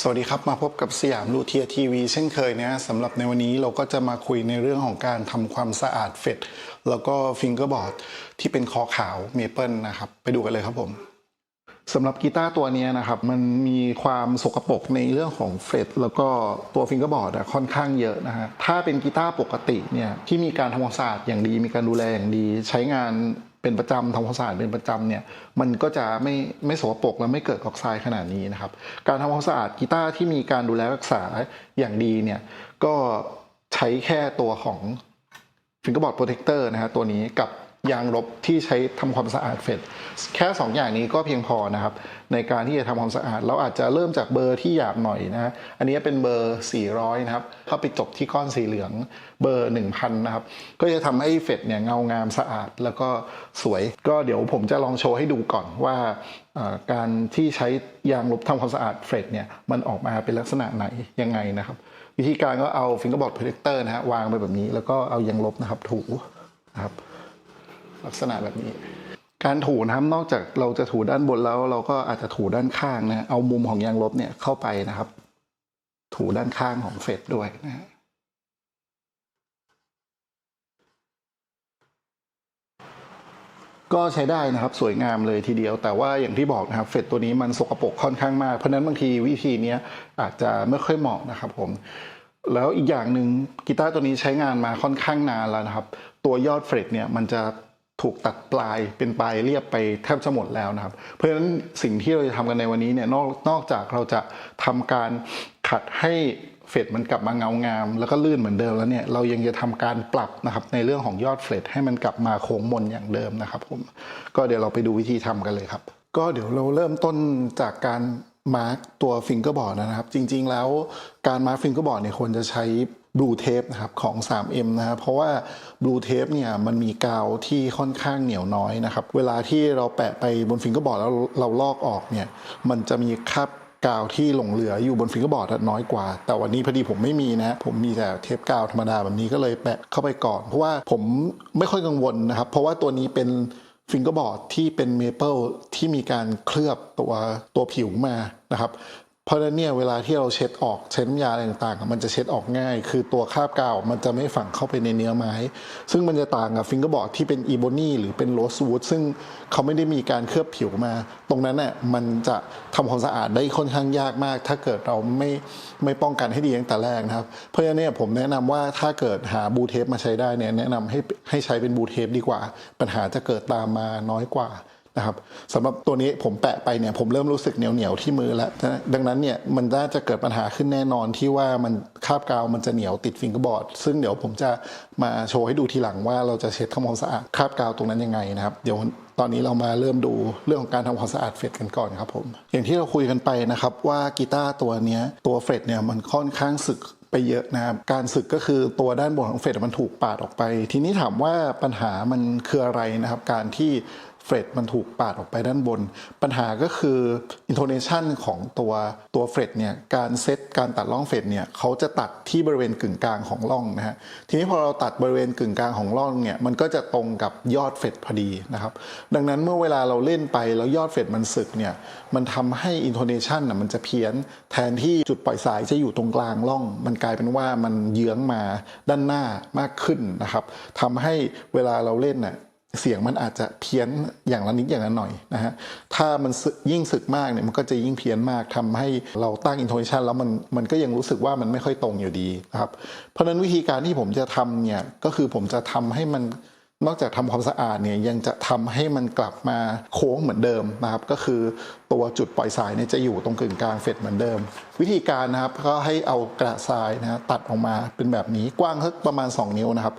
สวัสดีครับ มาพบกับสยามลูเทียทีวีเช่นเคยนะสำหรับในวันนี้เราก็จะมาคุยในเรื่องของการทำความสะอาดเฟดแล้วก็ฟิงเกอร์บอร์ดที่เป็นคอขาวเมเปิลนะครับ ไปดูกันเลยครับผมสำหรับกีตาร์ตัวนี้นะครับมันมีความสกปรกในเรื่องของเฟดแล้วก็ตัวฟิงเกอร์บอร์ดค่อนข้างเยอะนะฮะถ้าเป็นกีตาร์ปกติเนี่ยที่มีการทำความสะอาดอย่างดี มีการดูแลอย่างดี ใช้งาน เป็นประจำทำความสะอาดเป็นประจำเนี่ยมันก็จะไม่ไม่สกปรกและไม่เกิดออกไซด์ขนาดนี้นะครับ การทำความสะอาดกีตาร์ที่มีการดูแลรักษาอย่างดีเนี่ยก็ใช้แค่ตัวของ fingerboard protector นะฮะตัวนี้กับ ยางลบที่ใช้ทำความสะอาดเฟดแค่ 2 อย่างนี้ก็เพียงพอนะครับ ในการที่จะทำความสะอาด เราอาจจะเริ่มจากเบอร์ที่หยาบหน่อยนะอันนี้เป็นเบอร์ 400 นะครับ เข้าไปจบที่ก้อนสีเหลืองเบอร์ 1000 นะครับ ก็จะทำให้เฟดเนี่ยเงางามสะอาดแล้วก็สวย ก็เดี๋ยวผมจะลองโชว์ให้ดูก่อนว่าการที่ใช้ยางลบทำความสะอาดเฟดเนี่ยมันออกมาเป็นลักษณะไหนยังไงนะครับ วิธีการก็เอา fingerboard protector นะฮะวางไปแบบนี้ แล้วก็เอายางลบนะครับถูนะครับ ลักษณะแบบนี้ การถูนะครับนอกจากเราจะถูด้านบนแล้ว เราก็อาจจะถูด้านข้างนะเอามุมของยางลบเนี่ยเข้าไปนะครับ ถูด้านข้างของเฟดด้วยนะฮะก็ใช้ได้นะครับสวยงามเลยทีเดียว แต่ว่าอย่างที่บอกนะครับเฟดตัวนี้มันสกปรกค่อนข้างมาก เพราะนั้นบางทีวิธีนี้อาจจะไม่ค่อยเหมาะนะครับผม แล้วอีกอย่างหนึ่งกีตาร์ตัวนี้ใช้งานมาค่อนข้างนานแล้วนะครับ ตัวยอดเฟรตเนี่ยมันจะ ถูกตัดปลายเป็นปลายเรียบไปแทบจะหมดแล้วนะครับ เพราะฉะนั้นสิ่งที่เราจะทำกันในวันนี้เนี่ยนอกนอกจากเราจะทำการขัดให้เฟรตมันกลับมาเงางาม แล้วก็ลื่นเหมือนเดิมแล้วเนี่ยเรายังจะทำการปรับนะครับในเรื่องของยอดเฟรตให้มันกลับมาโค้งมนอย่างเดิมนะครับผมก็เดี๋ยวเราไปดูวิธีทำกันเลยครับ ก็เดี๋ยวเราเริ่มต้นจากการมาร์กตัวฟิงเกอร์บอร์ดนะครับ จริง ๆ แล้วการมาร์กฟิงเกอร์บอร์ดเนี่ยควรจะใช้ บลูเทปนะครับของ 3M นะครับเพราะว่าบลูเทปเนี่ยมันมีกาวที่ค่อนข้างเหนียวน้อยนะครับ เวลาที่เราแปะไปบนฟิงเกอร์บอร์ดแล้วเราลอกออกเนี่ยมันจะมีคราบกาวที่หลงเหลืออยู่บนฟิงเกอร์บอร์ดน้อยกว่า แต่วันนี้พอดีผมไม่มีนะ ผมมีแต่เทปกาวธรรมดาแบบนี้ก็เลยแปะเข้าไปก่อน เพราะว่าผมไม่ค่อยกังวลนะครับ เพราะว่าตัวนี้เป็นฟิงเกอร์บอร์ดที่เป็นเมเปิลที่มีการเคลือบตัวตัวผิวมานะครับ เพราะฉะนั้นเนี่ยเวลาที่เราเช็ดออกเช็ดน้ำยาอะไรต่างๆ มันจะเช็ดออกง่าย คือตัวคราบกาวมันจะไม่ฝังเข้าไปในเนื้อไม้ ซึ่งมันจะต่างกับฟิงเกอร์บอร์ดที่เป็นอีโบนีหรือเป็นโรสวูดซึ่งเขาไม่ได้มีการเคลือบผิวมา ตรงนั้นเนี่ยมันจะทำความสะอาดได้ค่อนข้างยากมาก ถ้าเกิดเราไม่ไม่ป้องกันให้ดีตั้งแต่แรกนะครับ เพราะฉะนั้นเนี่ยผมแนะนำว่าถ้าเกิดหาบูเทปมาใช้ได้เนี่ยแนะนำให้ให้ใช้เป็นบูเทปดีกว่า ปัญหาจะเกิดตามมาน้อยกว่า นะครับสำหรับตัวนี้ผมแปะไปเนี่ยผมเริ่มรู้สึกเหนียวเหนียวๆที่มือแล้วนะดังนั้นเนี่ยมันน่าจะเกิดปัญหาขึ้นแน่นอนที่ว่ามันคาบกาวมันจะเหนียวติดฟิงเกอร์บอร์ดซึ่งเดี๋ยวผมจะมาโชว์ให้ดูทีหลังว่าเราจะเช็ดทำความสะอาดคาบกาวตรงนั้นยังไงนะครับเดี๋ยวตอนนี้เรามาเริ่มดูเรื่องของการทำความสะอาดเฟดกันก่อนครับผมอย่างที่เราคุยกันไปนะครับว่ากีตาร์ตัวนี้ตัวเฟดเนี่ยมันค่อนข้างสึกไปเยอะนะครับการสึกก็คือตัวด้านบนของเฟรดมันถูกปาดออกไป ทีนี้ถามว่าปัญหามันคืออะไรนะครับ การที่ เฟรดมันถูกปาดออกไปด้านบน ปัญหาก็คืออินโทเนชันของตัวตัวเฟรดเนี่ยการเซตการตัดร่องเฟรดเนี่ยเขาจะตัดที่บริเวณกึ่งกลางของร่องนะฮะทีนี้พอเราตัดบริเวณกึ่งกลางของร่องเนี่ยมันก็จะตรงกับยอดเฟดพอดีนะครับดังนั้นเมื่อเวลาเราเล่นไปแล้วยอดเฟดมันสึกเนี่ยมันทำให้อินโทเนชันน่ะมันจะเพี้ยน แทนที่จุดปล่อยสายจะอยู่ตรงกลางร่อง มันกลายเป็นว่ามันเยื้องมาด้านหน้ามากขึ้นนะครับทำให้เวลาเราเล่นน่ะ เสียงมันอาจจะเพี้ยนอย่างละนิดอย่างละหน่อยนะฮะ ถ้ามันยิ่งสึกมากเนี่ยมันก็จะยิ่งเพี้ยนมากทำให้เราตั้งอินโทเนชันแล้วมันมันก็ยังรู้สึกว่ามันไม่ค่อยตรงอยู่ดีนะครับ เพราะฉะนั้นวิธีการที่ผมจะทำเนี่ยก็คือผมจะทำให้มัน นอกจากทำความสะอาดเนี่ยยังจะทำให้มันกลับมาโค้งเหมือนเดิมนะครับ ก็คือตัวจุดปล่อยสายเนี่ยจะอยู่ตรงกึ่งกลางเฟดเหมือนเดิม วิธีการนะครับก็ให้เอากระทรายนะตัดออกมาเป็นแบบนี้กว้างสักประมาณ 2 นิ้วนะครับ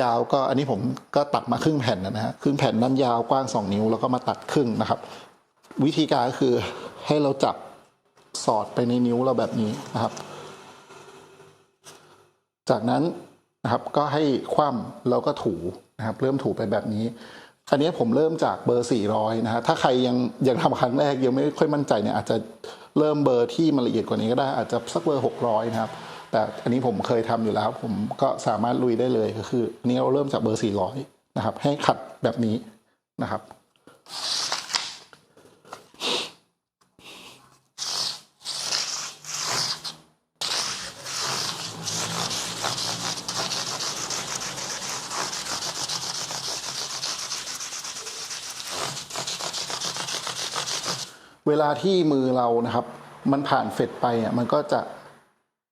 ยาวก็อันนี้ผมก็ตัดมาครึ่งแผ่นนะฮะครึ่งแผ่นด้นยาวกว้าง 2 นิ้วแล้วก็มาตัดครึ่งนะครับ วิธีการก็คือให้เราจับสอดไปในนิ้วเราแบบนี้นะครับ จากนั้นนะครับก็ให้คว่ำแล้วก็ถู นะครับเริ่มถูไปแบบนี้อันนี้ผมเริ่มจากเบอร์ 400 นะฮะ ถ้าใครยังยังทำครั้งแรกยังไม่ค่อยมั่นใจเนี่ยอาจจะเริ่มเบอร์ที่มันละเอียดกว่านี้ก็ได้อาจจะสักเบอร์ 600 นะครับ แต่อันนี้ผมเคยทำอยู่แล้ว ผมก็สามารถลุยได้เลยก็คืออันนี้เราเริ่มจากเบอร์ 400 นะครับ ให้ขัดแบบนี้นะครับ ลาที่มือเรานะครับ มันผ่านเฟดไปอะมันก็จะ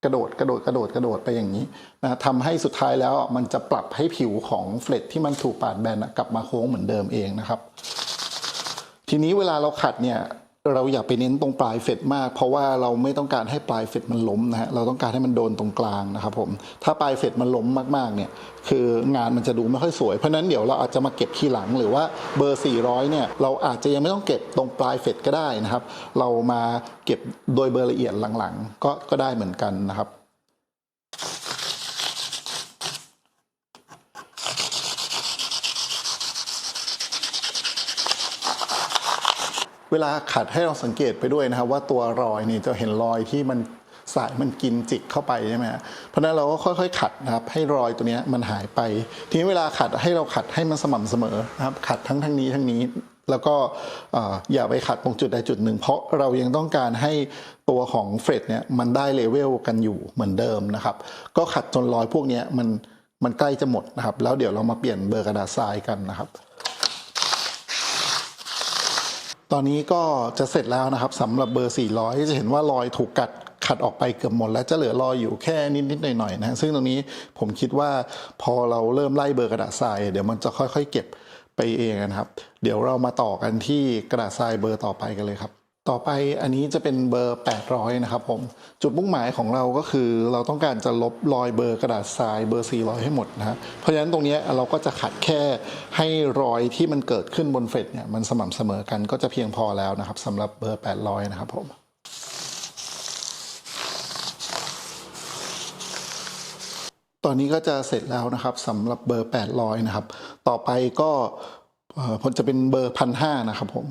กระโดดกระโดดกระโดดกระโดดไปอย่างนี้นะทำให้สุดท้ายแล้วมันจะปรับให้ผิวของเฟลตที่มันถูกปาดแบนกลับมาโค้งเหมือนเดิมเองนะครับ ทีนี้เวลาเราขัดเนี่ย เราอย่าไปเน้นตรงปลายเฟดมาก เพราะว่าเราไม่ต้องการให้ปลายเฟดมันล้มนะฮะเราต้องการให้มันโดนตรงกลางนะครับผมถ้าปลายเฟดมันล้มมากๆเนี่ยคืองานมันจะดูไม่ค่อยสวย เพราะฉะนั้นเดี๋ยวเราอาจจะมาเก็บทีหลังหรือว่าเบอร์ 400 เนี่ยเราอาจจะยังไม่ต้องเก็บตรงปลายเฟดก็ได้นะครับ เรามาเก็บโดยเบอร์ละเอียดหลังๆ ก็ก็ได้เหมือนกันนะครับ เวลาขัดให้เราสังเกตไปด้วยนะครับ ว่าตัวรอยนี่จะเห็นรอยที่มันสายมันกินจิกเข้าไปใช่ไหมฮะเพราะนั้นเราก็ค่อยๆ ขัดนะครับ ให้รอยตัวนี้มันหายไป ทีนี้เวลาขัดให้เราขัดให้มันสม่ำเสมอนะครับ ขัดทั้งทั้งนี้ทั้งนี้แล้วก็อย่าไปขัดตรงจุดใดจุดหนึ่ง เพราะเรายังต้องการให้ตัวของเฟรดเนี่ยมันได้เลเวลกันอยู่เหมือนเดิมนะครับ ก็ขัดจนรอยพวกนี้มันมันใกล้จะหมดนะครับ แล้วเดี๋ยวเรามาเปลี่ยนเบอร์กระดาษทรายกันนะครับ ตอนนี้ก็จะเสร็จแล้วนะครับสำหรับเบอร์ 400 จะเห็นว่ารอยถูกกัดขัดออกไปเกือบหมด แล้วจะเหลือรอยอยู่แค่นิดๆหน่อยๆนะซึ่งตรงนี้ผมคิดว่าพอเราเริ่มไล่เบอร์กระดาษทรายเดี๋ยวมันจะค่อยๆ เก็บไปเองนะครับ เดี๋ยวเรามาต่อกันที่กระดาษทรายเบอร์ต่อไปกันเลยครับ ต่อไปอันนี้จะเป็นเบอร์ 800 นะครับผม จุดมุ่งหมายของเราก็คือ เราต้องการจะลบรอยเบอร์กระดาษทรายเบอร์ 400 ให้หมดนะเพราะฉะนั้นตรงนี้เราก็จะขัดแค่ให้รอยที่มันเกิดขึ้นบนเฟรดเนี่ยมันสม่ำเสมอกันก็จะเพียงพอแล้วนะครับสำหรับเบอร์ 800 นะครับผมตอนนี้ก็จะเสร็จแล้วนะครับสำหรับเบอร์ 800 นะครับ ต่อไปก็ผลจะเป็นเบอร์ 1,500 นะครับผม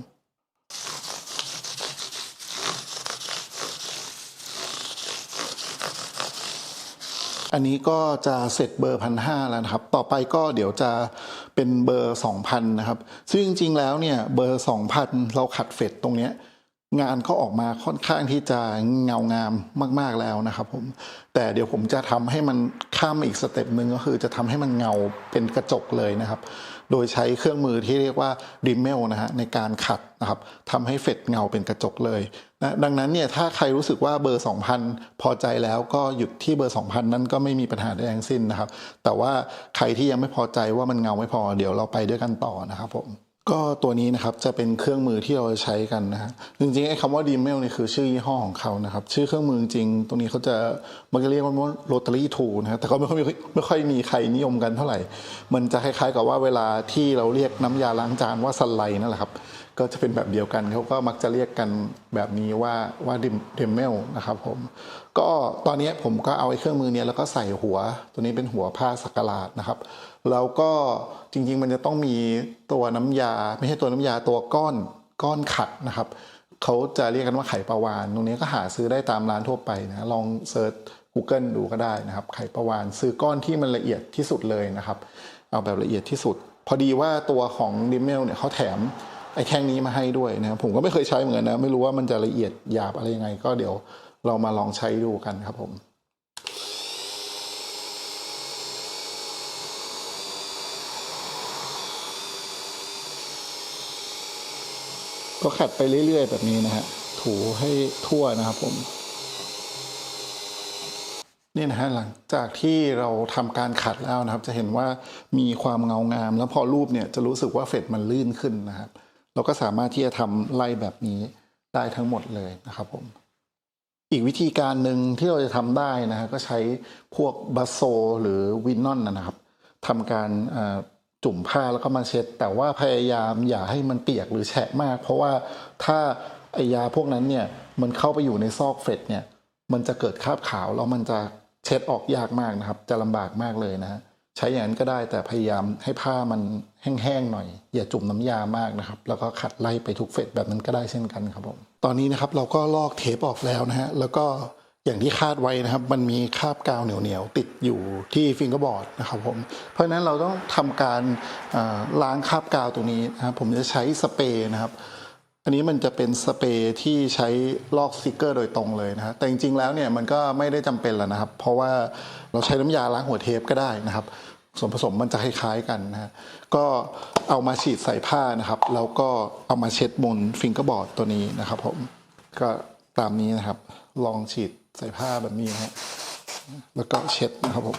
อันนี้ก็จะเสร็จเบอร์พันห้าแล้วนะครับ ต่อไปก็เดี๋ยวจะเป็นเบอร์สองพันนะครับ ซึ่งจริงๆแล้วเนี่ยเบอร์สองพันเราขัดเฟดตรงเนี้ยงานก็ออกมาค่อนข้างที่จะเงางามมาก ๆแล้วนะครับผมแต่เดี๋ยวผมจะทำให้มันข้ามอีกสเต็ปหนึ่งก็คือจะทำให้มันเงาเป็นกระจกเลยนะครับ โดยใช้เครื่องมือที่เรียกว่าริมเมลนะฮะในการขัดนะครับทำให้เฟดเงาเป็นกระจกเลย นะดังนั้นเนี่ยถ้าใครรู้สึกว่าเบอร์ 2,000 พอใจแล้วก็หยุดที่เบอร์ 2,000 นั่นก็ไม่มีปัญหาใดทั้งสิ้นนะครับ แต่ว่าใครที่ยังไม่พอใจว่ามันเงาไม่พอเดี๋ยวเราไปด้วยกันต่อนะครับผมก็ตัวนี้นะครับจะเป็นเครื่องมือที่เราใช้กันนะฮะจริงๆไอ้คำว่าดีเมลนี่คือชื่อยี่ห้อของเขานะครับชื่อเครื่องมือจริงตรงนี้เขาจะมันก็เรียกว่าโรตารี่ทูนะฮะแต่ก็ไม่ค่อยไม่ค่อยมีใครนิยมกันเท่าไหร่ มันจะคล้ายๆกับว่าเวลาที่เราเรียกน้ำยาล้างจานว่าสไลด์นั่นแหละครับ ก็จะเป็นแบบเดียวกันเขาก็มักจะเรียกกันแบบนี้ว่าว่าดิมเมลนะครับผมก็ตอนนี้ผมก็เอาไอ้เครื่องมือเนี้ยแล้วก็ใส่หัว ตัวนี้เป็นหัวผ้าสักหลาดนะครับ แล้วก็จริงๆ มันจะต้องมีตัวน้ำยา ไม่ใช่ตัวน้ำยาตัวก้อนก้อนขัดนะครับเขาจะเรียกกันว่าไข่ปลาวานตรงนี้ก็หาซื้อได้ตามร้านทั่วไปนะลองเซิร์ช Google ดูก็ได้นะครับ ไข่ปลาวานซื้อก้อนที่มันละเอียดที่สุดเลยนะครับ เอาแบบละเอียดที่สุด พอดีว่าตัวของดิมเมลเนี่ยเขาแถม อ้แท่งนี้มาให้ด้วยนะครับผมก็ไม่เคยใช้เหมือนกันนะ ไม่รู้ว่ามันจะละเอียดหยาบอะไรยังไง ก็เดี๋ยวเรามาลองใช้ดูกันครับผมก็ขัดไปเรื่อย ๆ แบบนี้นะฮะ ถูให้ทั่วนะครับผม นี่นะฮะหลังจากที่เราทำการขัดแล้วนะครับ จะเห็นว่ามีความเงางาม แล้วพอรูปเนี่ยจะรู้สึกว่าเฟดมันลื่นขึ้นนะครับ เราก็สามารถที่จะทำไล่แบบนี้ได้ทั้งหมดเลยนะครับผม อีกวิธีการหนึ่งที่เราจะทำได้นะฮะก็ใช้พวกบัสโซหรือวินนอนนะครับทำการจุ่มผ้าแล้วก็มาเช็ด แต่ว่าพยายามอย่าให้มันเปียกหรือแฉะมาก เพราะว่าถ้าไอยาพวกนั้นเนี่ยมันเข้าไปอยู่ในซอกเฟดเนี่ยมันจะเกิดคราบขาวแล้วมันจะเช็ดออกยากมากนะครับ จะลำบากมากเลยนะฮะ ใช้อย่างนั้นก็ได้แต่พยายามให้ผ้ามันแห้งๆหน่อย อย่าจุ่มน้ำยามากนะครับ แล้วก็ขัดไล่ไปทุกเฟดแบบนั้นก็ได้เช่นกันครับผมตอนนี้นะครับเราก็ลอกเทปออกแล้วนะฮะแล้วก็อย่างที่คาดไว้นะครับ มันมีคราบกาวเหนียวๆติดอยู่ที่ฟิงเกอร์บอร์ดนะครับผมเพราะฉะนั้นเราต้องทำการล้างคราบกาวตรงนี้นะครับผมจะใช้สเปรย์นะครับอันนี้มันจะเป็นสเปรย์ที่ใช้ลอกสติกเกอร์โดยตรงเลยนะฮะแต่จริงๆแล้วเนี่ยมันก็ไม่ได้จำเป็นแล้วนะครับ เพราะว่าเราใช้น้ำยาล้างหัวเทปก็ได้นะครับ ส่วนผสมมันจะคล้ายๆกันนะฮะก็เอามาฉีดใส่ผ้านะครับแล้วก็เอามาเช็ดบนฟิงเกอร์บอร์ดตัวนี้นะครับผมก็ตามนี้นะครับ ลองฉีดใส่ผ้าแบบนี้นะฮะแล้วก็เช็ดนะครับผม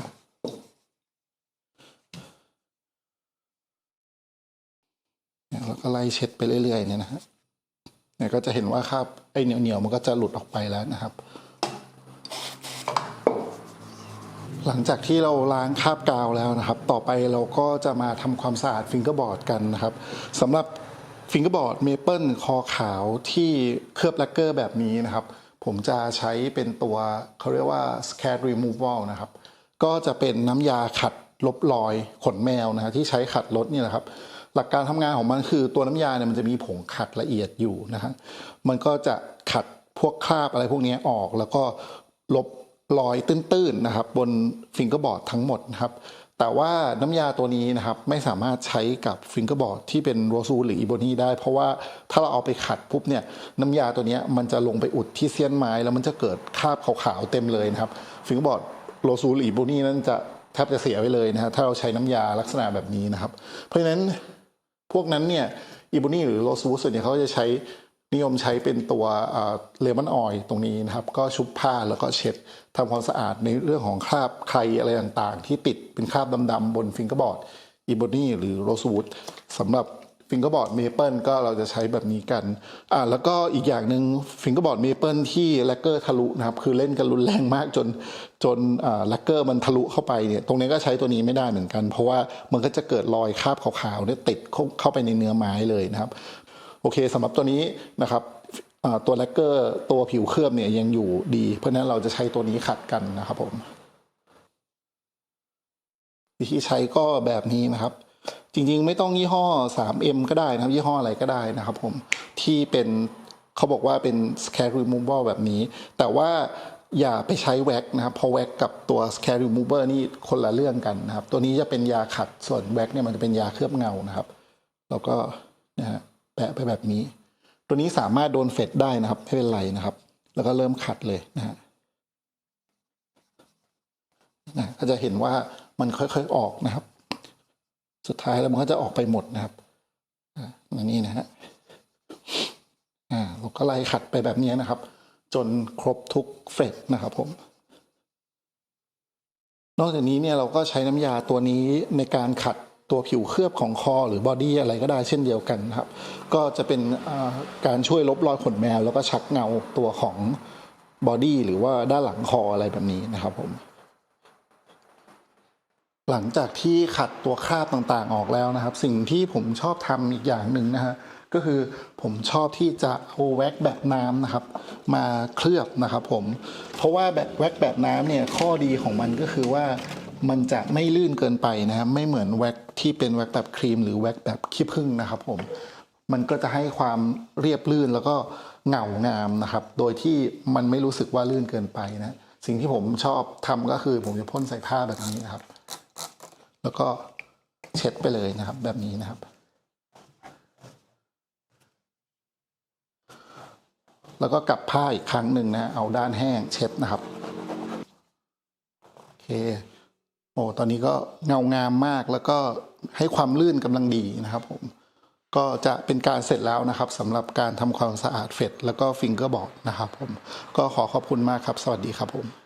แล้วก็ไล่เช็ดไปเรื่อยๆเนี่ยนะฮะเนี่ยก็จะเห็นว่าคราบไอ้เหนียวๆมันก็จะหลุดออกไปแล้วนะครับ หลังจากที่เราล้างคราบกาวแล้วนะครับ ต่อไปเราก็จะมาทำความสะอาดฟิงเกอร์บอร์ดกันนะครับสำหรับฟิงเกอร์บอร์ดเมเปิลคอขาวที่เคลือบแลกเกอร์แบบนี้นะครับ ผมจะใช้เป็นตัวเขาเรียกว่า scat removal นะครับ ก็จะเป็นน้ำยาขัดลบรอยขนแมวนะฮะที่ใช้ขัดรถเนี่ยนะครับ หลักการทำงานของมันคือตัวน้ำยาเนี่ยมันจะมีผงขัดละเอียดอยู่นะฮะมันก็จะขัดพวกคราบอะไรพวกนี้ออกแล้วก็ลบ รอยตื้นๆนะครับ บนฟิงเกอร์บอร์ดทั้งหมดนะครับ แต่ว่าน้ำยาตัวนี้นะครับไม่สามารถใช้กับฟิงเกอร์บอร์ดที่เป็นโรซูหรืออีโบนีได้ เพราะว่าถ้าเราเอาไปขัดปุ๊บเนี่ยน้ำยาตัวนี้มันจะลงไปอุดที่เสี้ยนไม้แล้วมันจะเกิดคราบขาวๆเต็มเลยนะครับฟิงเกอร์บอร์ดโรซูหรืออีโบนีนั้นจะแทบจะเสียไปเลยนะฮะถ้าเราใช้น้ำยาลักษณะแบบนี้นะครับ เพราะฉะนั้นพวกนั้นเนี่ยอีโบนีหรือโรสวูดส่วนใหญ่เขาจะใช้ นิยมใช้เป็นตัวเลมอนออยตรงนี้นะครับ ก็ชุบผ้าแล้วก็เช็ดทำความสะอาดในเรื่องของคราบใครอะไรต่างๆ ที่ติดเป็นคราบดำๆบนฟิงเกอร์บอร์ดอีโบนี่หรือโรสวูดสำหรับฟิงเกอร์บอร์ดเมเปิลก็เราจะใช้แบบนี้กันอ่าแล้วก็อีกอย่างหนึ่งฟิงเกอร์บอร์ดเมเปิลที่แลกเกอร์ทะลุนะครับ คือเล่นกันรุนแรงมากจนจนอ่าแลกเกอร์มันทะลุเข้าไปเนี่ยตรงนี้ก็ใช้ตัวนี้ไม่ได้เหมือนกัน เพราะว่ามันก็จะเกิดรอยคราบขาวๆเนี่ยติดเข้าไปในเนื้อไม้เลยนะครับ โอเคสำหรับตัวนี้นะครับตัวแลกเกอร์ตัวผิวเคลือบเนี่ยยังอยู่ดี เพราะนั้นเราจะใช้ตัวนี้ขัดกันนะครับผม วิธีใช้ก็แบบนี้นะครับ จริงๆ ไม่ต้องยี่ห้อ 3M ก็ได้นะครับ ยี่ห้ออะไรก็ได้นะครับผม ที่เป็นเขาบอกว่าเป็น scare removal แบบนี้ แต่ว่าอย่าไปใช้แว็กนะครับเพราะแว็กกับตัว scare remover นี่คนละเรื่องกันนะครับ ตัวนี้จะเป็นยาขัดส่วนแว็กเนี่ยมันจะเป็นยาเคลือบเงานะครับ แล้วก็นะฮะ ปะไปแบบนี้ ตัวนี้สามารถโดนเฟดได้นะครับไม่เป็นไรนะครับ แล้วก็เริ่มขัดเลยนะฮะนะก็จะเห็นว่ามันค่อยๆออกนะครับ สุดท้ายแล้วมันก็จะออกไปหมดนะครับอันนี้นะฮะอ่าเราก็ไล่ขัดไปแบบนี้นะครับ จนครบทุกเฟรดนะครับผม นอกจากนี้เนี่ยเราก็ใช้น้ำยาตัวนี้ในการขัด ตัวผิวเคลือบของคอหรือบอดี้อะไรก็ได้เช่นเดียวกันครับ ก็จะเป็นการช่วยลบรอยขนแมว แล้วก็ชักเงาตัวของบอดี้หรือว่าด้านหลังคออะไรแบบนี้นะครับผมหลังจากที่ขัดตัวคราบต่างๆออกแล้วนะครับ สิ่งที่ผมชอบทำอีกอย่างหนึ่งนะฮะก็คือผมชอบที่จะเอาแว็กแบบน้ำนะครับ มาเคลือบนะครับผมเพราะว่าแบบแว็กแบบน้ำเนี่ยข้อดีของมันก็คือว่า มันจะไม่ลื่นเกินไปนะครับไม่เหมือนแว็กที่เป็นแว็กแบบครีม หรือแว็กแบบขี้ผึ้งนะครับผมมันก็จะให้ความเรียบลื่นแล้วก็เหงางามนะครับ โดยที่มันไม่รู้สึกว่าลื่นเกินไปนะสิ่งที่ผมชอบทำก็คือผมจะพ่นใส่ผ้าแบบนี้นะครับ แล้วก็เช็ดไปเลยนะครับ แบบนี้นะครับ แล้วก็กลับผ้าอีกครั้งหนึ่งนะ เอาด้านแห้งเช็ดนะครับ โอเค อ้ตอนนี้ก็เงางามมากแล้วก็ให้ความลื่นกำลังดีนะครับผมก็จะเป็นการเสร็จแล้วนะครับสำหรับการทำความสะอาดเฟดแล้วก็ฟิงเกอร์บอร์ดนะครับผมก็ขอขอบคุณมากครับ สวัสดีครับผม